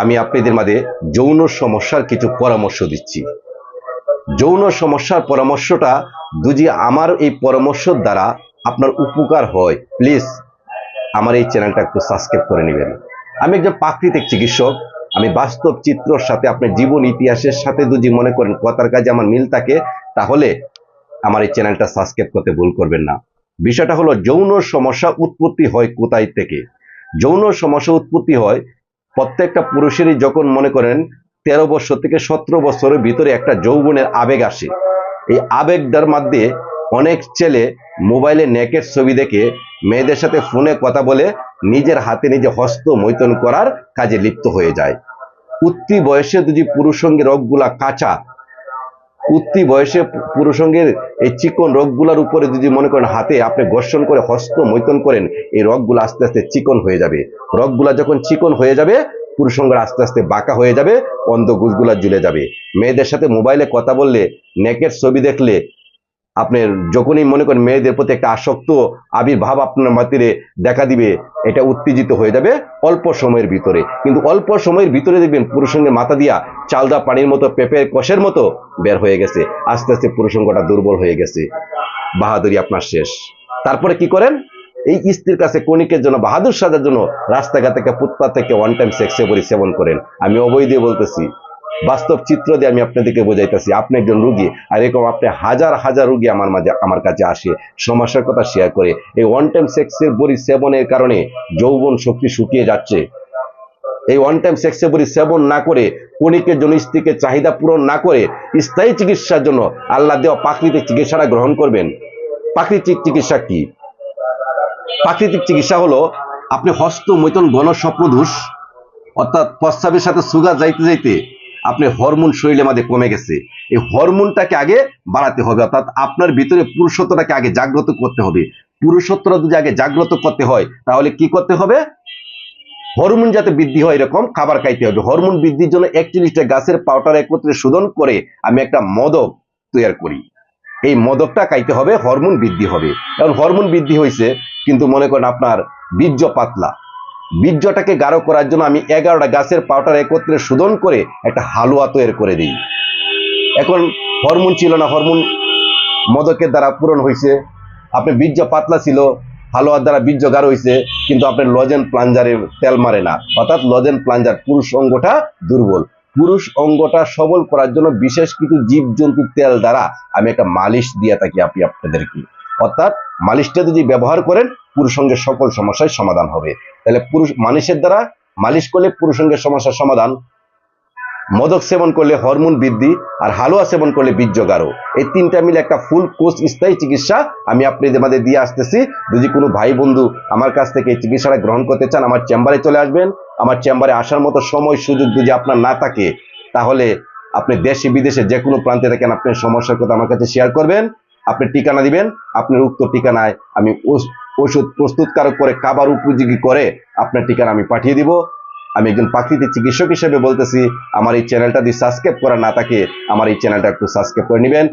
আমি আপনাদের মাঝে যৌন সমস্যার কিছু পরামর্শ দিচ্ছি। যৌন সমস্যার পরামর্শটা যদি আমার এই পরামর্শের দ্বারা আপনার উপকার হয় প্লিজ আমার এই চ্যানেলটা একটু সাবস্ক্রাইব করে নেবেন। আমি একজন প্রাকৃতিক চিকিৎসক, আমি বাস্তব চিত্রর সাথে আপনার জীবন, ইতিহাসের সাথে যদি মনে করেন, কথার কাজে আমার মিল থাকে, তাহলে আমার এই চ্যানেলটা সাবস্ক্রাইব করতে ভুল করবেন না। বিষয়টা হলো, যৌন সমস্যা উৎপত্তি হয় কোথায় থেকে? যৌন সমস্যা উৎপত্তি হয় প্রত্যেকটা পুরুষেরই যখন মনে করেন তেরো বছর থেকে সতেরো বছরের ভিতরে একটা যৌবনের আবেগ আসে। এই আবেগটার মধ্যে অনেক ছেলে মোবাইলে নেকের ছবি দেখে মেয়েদের সাথে ফোনে কথা বলে নিজের হাতে নিজে হস্ত মৈতন করার কাজে লিপ্ত হয়ে যায়। উত্তি বয়সে যদি পুরুষঙ্গের রোগগুলা কাঁচা উত্তি বয়সে পুরুষঙ্গের এই চিকন রোগগুলার উপরে যদি মনে করেন হাতে আপনি ঘর্ষণ করে, হস্ত মৈতন করেন, এই রোগগুলো আস্তে আস্তে চিকন হয়ে যাবে। রোগগুলা যখন চিকন হয়ে যাবে, পুরুষঙ্গের আস্তে আস্তে বাঁকা হয়ে যাবে অন্ধগুজগুলা জুলে যাবে। মেয়েদের সাথে মোবাইলে কথা বললে, নেকের ছবি দেখলে আপনার যখনই মনে করেন মেয়েদের প্রতি একটা আসক্ত, আবির্ভাব আপনার মাতিরে দেখা দিবে, এটা উত্তেজিত হয়ে যাবে অল্প সময়ের ভিতরে। কিন্তু অল্প সময়ের ভিতরে দেখবেন পুরুষঙ্গের মাথা দিয়া চালদা পানির মতো পেঁপের কষের মতো বের হয়ে গেছে। আস্তে আস্তে পুরুষঙ্গটা দুর্বল হয়ে গেছে। বাহাদুরি আপনার শেষ। তারপরে কি করেন? এই স্ত্রীর কাছে কণিকের জন্য, বাহাদুর সাজার জন্য রাস্তাঘাট থেকে, ফুটপাত থেকে ওয়ান টাইম সেক্সে বড়ি সেবন করেন। আমি অবৈধ বলতেছি। বাস্তব চিত্র দিয়ে আমি আপনাদেরকে বোঝাইতেছি। আপনি একজন রুগী, আর এরকম আপনি হাজার হাজার রুগী আমার মাঝে, আমার কাছে আসে, সমস্যার কথা শেয়ার করে। এই ওয়ান টাইম সেক্সের বড়ি সেবনের কারণে যৌবন শক্তি শুকিয়ে যাচ্ছে। এই ওয়ান টাইম সেক্সের বড়ি সেবন না করে, কণিকের জন্য স্ত্রীকে চাহিদা পূরণ না করে, স্থায়ী চিকিৎসার জন্য আল্লাহ দেওয়া প্রাকৃতিক চিকিৎসাটা গ্রহণ করবেন। প্রাকৃতিক চিকিৎসা কি? প্রাকৃতিক চিকিৎসা হলো আপনি হস্ত মৈতন গণস্বপ্নদোষ অর্থাৎ প্রস্তাবের সাথে সুগার যাইতে যাইতে আপনি হরমোন শরীরের মধ্যে কমে গেছে। এই হরমোনটাকে আগে বাড়াতে হবে, অর্থাৎ আপনার ভিতরে পুরুষত্বটাকে আগে জাগ্রত করতে হবে। পুরুষত্বটা যদি আগে জাগ্রত করতে হয়, তাহলে কি করতে হবে? হরমোন যাতে বৃদ্ধি হয় এরকম খাবার খাইতে হবে। হরমোন বৃদ্ধির জন্য একচল্লিশটা গাছের পাউডার একত্রে শোধন করে আমি একটা মদক তৈরি করি। এই মদকটা খাইতে হবে হরমোন বৃদ্ধি হবে। কারণ হরমোন বৃদ্ধি হয়েছে কিন্তু মনে করেন আপনার বীর্য পাতলা। বীর্যটাকে গাঢ় করার জন্য আমি এগারোটা গাছের পাউডার একত্রে শোধন করে একটা হালুয়া তৈরি করে দিই। এখন হরমোন ছিল না হরমোন মদকের দ্বারা পূরণ হয়েছে। আপনার বীর্য পাতলা ছিল, হালুয়ার দ্বারা বীর্য গাঢ় হয়েছে, কিন্তু আপনার লজেন প্লাঞ্জারে তেল মারে না। অর্থাৎ লজেন প্লাঞ্জার পুরুষ অঙ্গটা দুর্বল। পুরুষ অঙ্গটা সবল করার জন্য বিশেষ কিছু জীবজন্তুর তেল দ্বারা আমি একটা মালিশ দিয়ে থাকি আপনি, আপনাদেরকে। অর্থাৎ মালিশটা যদি ব্যবহার করেন পুরুষঙ্গের সকল সমস্যার সমাধান হবে। তাহলে পুরুষ মালিশের দ্বারা মালিশ করলে পুরুষঙ্গের সমস্যার সমাধান। মদক সেবন করলে হরমোন বৃদ্ধি আর হালুয়া সেবন করলে বীর্য গাঢ় এই তিনটা মিলে একটা ফুল কোর্স স্থায়ী চিকিৎসা আমি আপনাদের মাঝে দিয়ে আসতেছি। যদি কোনো ভাই বন্ধু আমার কাছ থেকে এই চিকিৎসাটা গ্রহণ করতে চান, আমার চেম্বারে চলে আসবেন। আমার চেম্বারে আসার মতো সময়, সুযোগ যদি আপনার না থাকে, তাহলে আপনি দেশে, বিদেশে যে কোনো প্রান্তে থাকেন আপনার সমস্যার কথা আমার কাছে শেয়ার করবেন। আপনি ঠিকানা দিবেন, আপনার উক্ত ঠিকানায় আমি ওষুধ প্রস্তুতকারক করে, খাবার উপযোগী করে আপনার ঠিকানা আমি পাঠিয়ে দিব। আমি একজন প্রাকৃতিক চিকিৎসক হিসেবে বলতেছি, আমার এই চ্যানেলটা যদি সাবস্ক্রাইব করা না থাকে, আমার এই চ্যানেলটা একটু সাবস্ক্রাইব করে নেবেন।